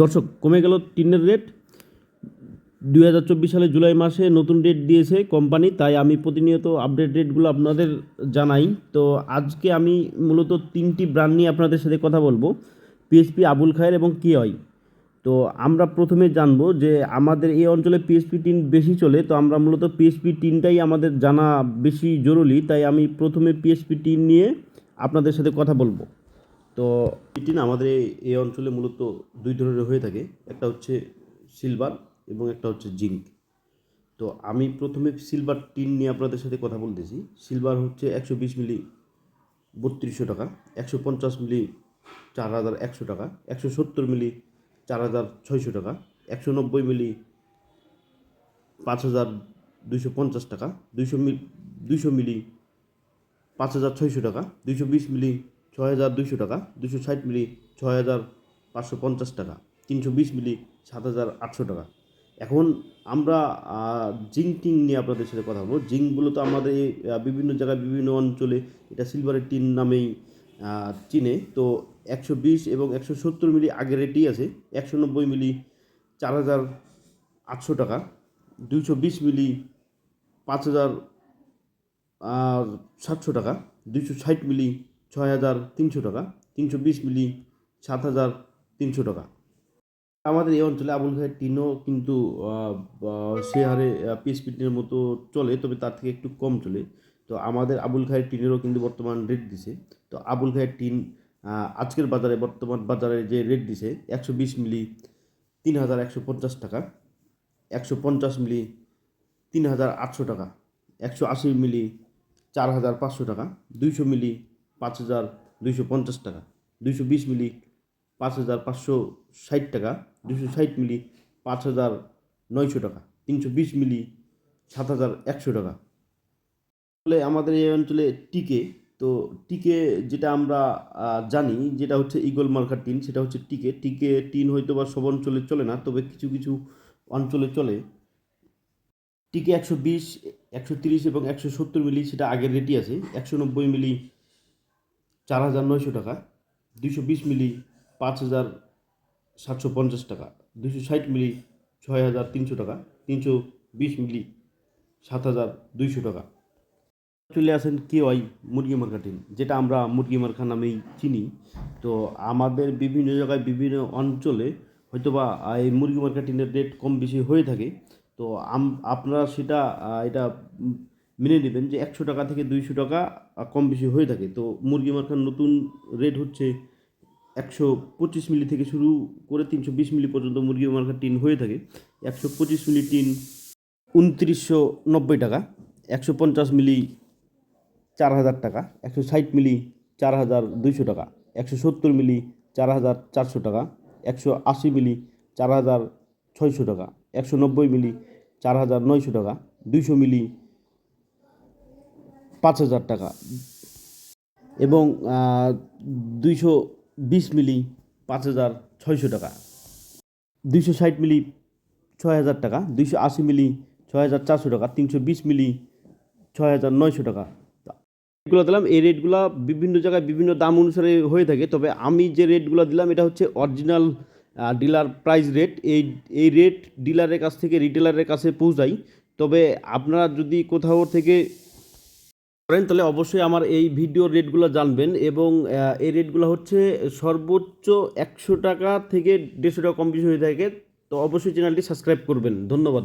দর্শক, কমে গেল টিনের রেট দুই হাজার চব্বিশ সালে জুলাই মাসে নতুন রেট দিয়েছে কোম্পানি তাই আমি প্রতিনিয়ত আপডেট রেটগুলো আপনাদের জানাই। তো আজকে আমি মূলত তিনটি ব্র্যান্ড নিয়ে আপনাদের সাথে কথা বলব পিএসপি আবুল খায়ের এবং কিওয়াই তো আমরা প্রথমে জানব যে আমাদের এই অঞ্চলে পিএসপি টিন বেশি চলে, তো আমরা মূলত পিএসপি টিনটাই আমাদের জানা বেশি জরুরি, তাই আমি প্রথমে পিএসপি টিন নিয়ে আপনাদের সাথে কথা বলব। তো টিন আমাদের এই অঞ্চলে মূলত দুই ধরনের হয়ে থাকে। একটা হচ্ছে সিলভার এবং একটা হচ্ছে জিঙ্ক তো আমি প্রথমে সিলভার টিন নিয়ে আপনাদের সাথে কথা বলতেছি। সিলভার হচ্ছে একশো বিশ মিলি বত্রিশশো টাকা, একশো পঞ্চাশ মিলি চার হাজার একশো টাকা, একশো সত্তর মিলি চার হাজার ছয়শো টাকা, একশো নব্বই মিলি পাঁচ হাজার দুইশো পঞ্চাশ টাকা, দুইশো মিলি দুইশো মিলি পাঁচ হাজার ছয়শো টাকা, দুইশো বিশ মিলি ছয় হাজার দুইশো টাকা দুশো ষাট মিলি ছয় হাজার পাঁচশো পঞ্চাশ টাকা, তিনশো বিশ মিলি সাত হাজার আটশো টাকা। এখন আমরা জিঙ্ক টিং নিয়ে আপনাদের সাথে কথা বলব। জিঙ্কগুলো তো আমাদের বিভিন্ন জায়গায়, বিভিন্ন অঞ্চলে এটা সিলভারের টিন নামেই চিনে। তো একশো বিশ এবং একশো সত্তর মিলি আগের রেটই আছে। একশো নব্বই মিলি চার হাজার আটশো টাকা, দুইশো বিশ মিলি পাঁচ হাজার সাতশো টাকা, দুইশো ষাট মিলি ছয় হাজার তিনশো টাকা, তিনশো বিশ মিলি, সাত হাজার তিনশো টাকা। আমাদের এই অঞ্চলে আবুল খায়ের টিনও কিন্তু সে হারে পিএসপি টিনের মতো চলে, তবে তার থেকে একটু কম চলে। তো আমাদের আবুল খায়ের টিনেরও কিন্তু বর্তমান রেট দিছে। তো আবুল খায়ের টিন আজকের বাজারে, বর্তমান বাজারে যে রেট দিছে, একশো বিশ মিলি, তিন হাজার একশো পঞ্চাশ টাকা। একশো পঞ্চাশ মিলি, তিন হাজার আটশো টাকা। একশো আশি মিলি, চার হাজার পাঁচশো টাকা। দুইশো মিলি পাঁচ হাজার দুইশো পঞ্চাশ টাকা, দুইশো বিশ মিলি, পাঁচ হাজার পাঁচশো ষাট টাকা দুশো ষাট মিলি, পাঁচ হাজার নয়শো টাকা, তিনশো বিশ মিলি, সাত হাজার একশো টাকা। আসলে আমাদের এই অঞ্চলে টিকে, তো টিকে যেটা আমরা জানি, যেটা হচ্ছে ইগল মার্কার টিন, সেটা হচ্ছে টিকে। টিকে টিন হয়তো বা সব অঞ্চলে চলে না, তবে কিছু কিছু অঞ্চলে চলে। টিকে একশো বিশ, একশো তিরিশ এবং একশো সত্তর মিলি, সেটা আগের রেটই আছে, একশো নব্বই মিলি চার হাজার নয়শো টাকা দুশো বিশ মিলি পাঁচ হাজার সাতশো পঞ্চাশ টাকা দুশো ষাট মিলি ছয় হাজার তিনশো টাকা, তিনশো বিশ মিলি সাত হাজার দুইশো টাকা। চলে আসেন কে ওয়াই মুরগি মার্কেটিং, যেটা আমরা মুরগি মার্কা নামেই চিনি। তো আমাদের বিভিন্ন জায়গায়, বিভিন্ন অঞ্চলে হয়তোবা এই মুরগি মার্কেটিংয়ের রেট কম বেশি হয়ে থাকে। তো আপনারা সেটা এটা মেনে নেবেন যে একশো টাকা থেকে দুইশো টাকা কম বেশি হয়ে থাকে। তো মুরগি মার্কার নতুন রেট হচ্ছে একশো পঁচিশ মিলি থেকে শুরু করে তিনশো বিশ মিলি পর্যন্ত মুরগি মার্কার টিন হয়ে থাকে। একশো পঁচিশ মিলি টিন উনত্রিশশো নব্বই টাকা, একশো পঞ্চাশ মিলি চার হাজার টাকা, একশো ষাট মিলি চার হাজার দুইশো টাকা, একশো সত্তর মিলি চার হাজার চারশো টাকা, একশো আশি মিলি চার হাজার ছয়শো টাকা, একশো নব্বই মিলি চার হাজার নয়শো টাকা, দুইশো মিলি পাঁচ হাজার টাকা। এবং দুইশো বিশ মিলি পাঁচ হাজার ছয়শো টাকা। দুইশো ষাট মিলি ছয় হাজার টাকা। দুইশো আশি মিলি ছয় হাজার চারশো টাকা। তিনশো বিশ মিলি ছয় হাজার নয়শো টাকা। রেটগুলো দিলাম। এই রেটগুলো বিভিন্ন জায়গায় বিভিন্ন দাম অনুসারে হয়ে থাকে। তবে আমি যে রেটগুলো দিলাম, এটা হচ্ছে অরিজিনাল ডিলার প্রাইস রেট। এই এই রেট ডিলারের কাছ থেকে রিটেলারের কাছে পৌঁছাই। তবে আপনারা যদি কোথাও থেকে করেন, তাহলে অবশ্যই আমার এই ভিডিও রেটগুলো জানবেন এবং এই রেটগুলো হচ্ছে সর্বোচ্চ একশো টাকা থেকে দেড়শো টাকা কম বেশি হয়ে থাকে। তো অবশ্যই চ্যানেলটি সাবস্ক্রাইব করবেন। ধন্যবাদ।